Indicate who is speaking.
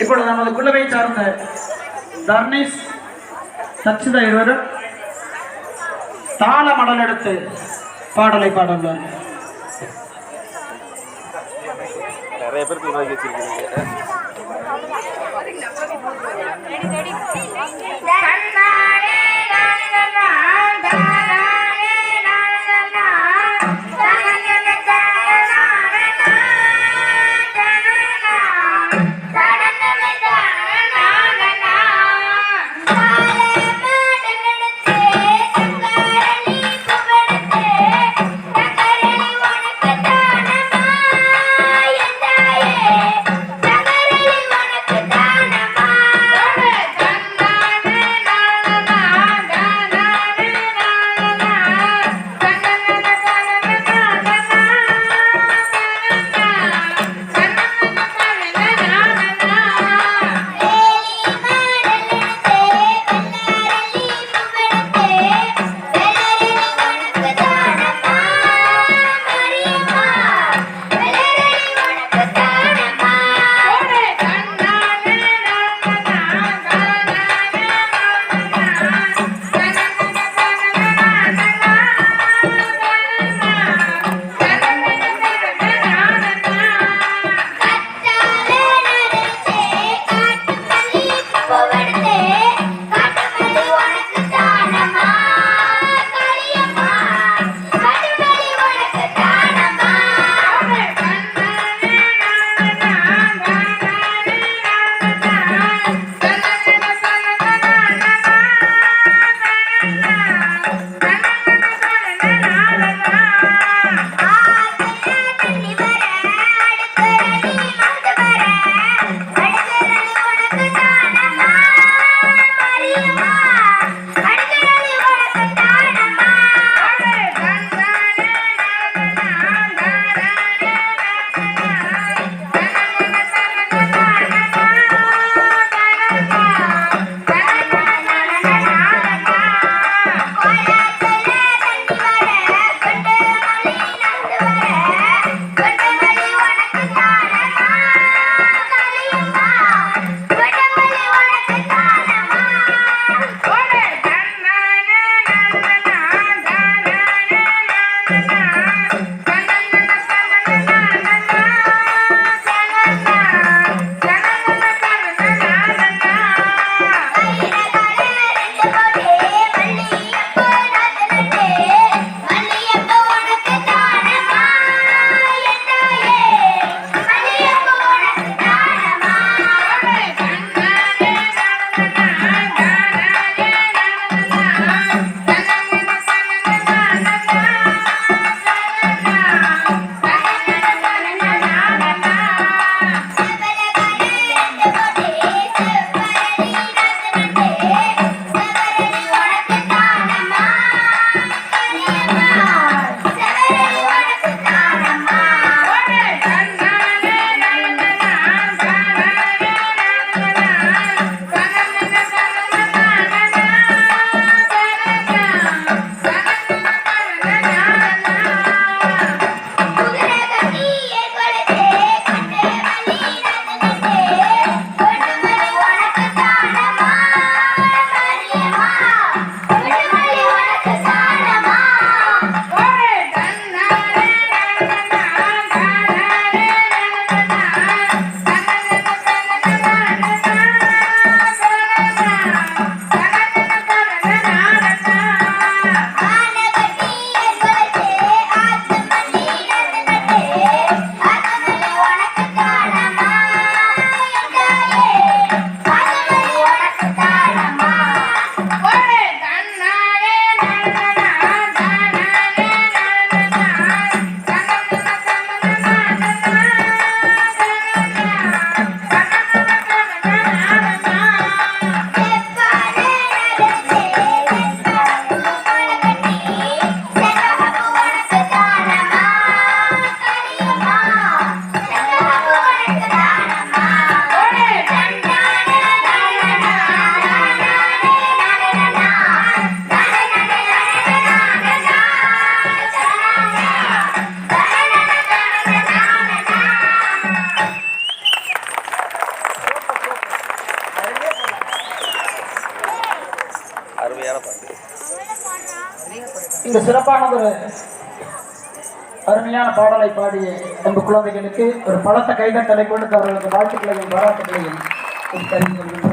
Speaker 1: இப்பொழுது நமது குழுவை சார்ந்த தர்ணேஷ் சச்சிதா இருவரும் தாள மடல் எடுத்து பாடலை பாடுள்ளார்
Speaker 2: நிறைய பேருக்கு உருவாக்கி வச்சிருக்கீங்க.
Speaker 1: இந்த சிறப்பான ஒரு அருமையான பாடலை பாடிய நம்ம குழந்தைகளுக்கு ஒரு பலத்த கைதட்டலை கொடுத்து அவர்களுக்கு வாழ்த்துக்களையும் பாராட்டுகளையும் தெரிவித்துக் கொள்கின்றோம்